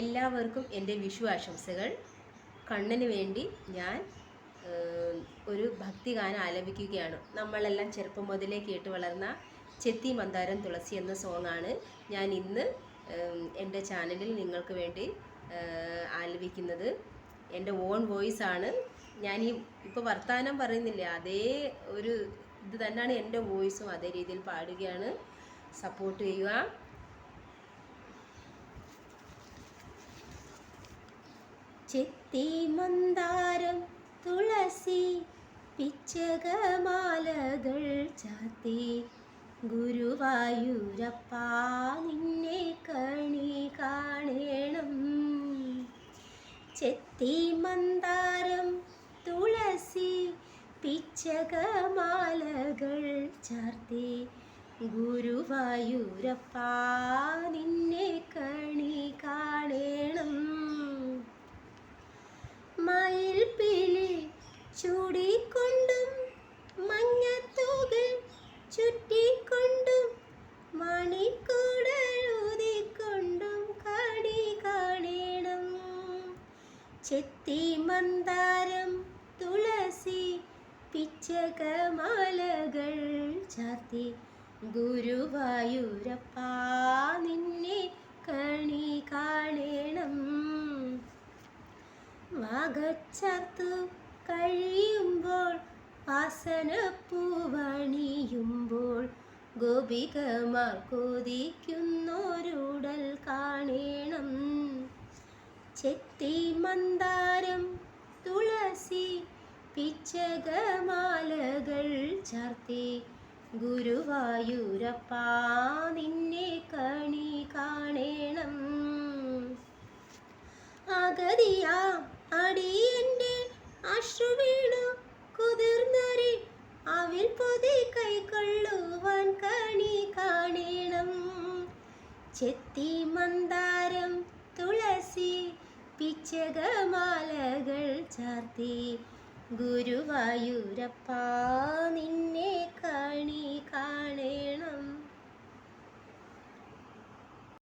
എല്ലാവർക്കും എന്റെ വിഷു ആശംസകൾ. കണ്ണിന് വേണ്ടി ഞാൻ ഒരു ഭക്തിഗാനം ആലപിക്കുകയാണ്. നമ്മളെല്ലാം ചെറുപ്പം മുതലേ കേട്ട് വളർന്ന ചെത്തി മന്ദാരം തുളസി എന്ന സോങ്ങാണ് ഞാൻ ഇന്ന് എന്റെ ചാനലിൽ നിങ്ങൾക്ക് വേണ്ടി ആലപിക്കുന്നത്. എന്റെ ഓൺ വോയിസ് ആണ്. ഞാൻ ഈ ഇപ്പോൾ വർത്തമാനം പറയുന്നില്ല അതേ ഒരു ഇത് തന്നെയാണ് എന്റെ വോയിസും അതേ രീതിയിൽ പാടുകയാണ്. സപ്പോർട്ട് ചെയ്യുക. ചെത്തി മന്ദാരം തുളസി പിച്ചകമാലകൾ ചാത്തി ഗുരുവായൂരപ്പ നിന്നെ കണി കാണേണം. ചെത്തി മന്ദാരം തുളസി പിച്ചകമാലകൾ ചാർത്തി. ഗുരുവായൂരപ്പ നിന്നെ കണി ചെത്തി മന്ദാരം തുളസി പിച്ചകമാലകൾ ചാർത്തി. ഗുരുവായൂരപ്പ നിന്നെ കണി കാണേണം. വാഗച്ചത്തു കഴിയുമ്പോൾ വാസനപ്പൂവണിയുമ്പോൾ ഗോപികമാർ കൊതിക്കുന്നൊരുടൽ കാണണം ചെത്തി മന്ദാരം തുളസി പിച്ചകമാലകൾ ചാർത്തി. ഗുരുവായൂരപ്പ നിന്നെ കണി കാണേണം. അഗതിയാ അടിയന്റെ അശ്രുവീണു കുതിർന്നറി അവിൽ പൊതി കൈക്കൊള്ളുവാൻ കണി കാണേണം. ചെത്തി മന്ദാരം പിച്ചകമാലകൾ ചാർത്തി. ഗുരുവായൂരപ്പ നിന്നെ കാണണം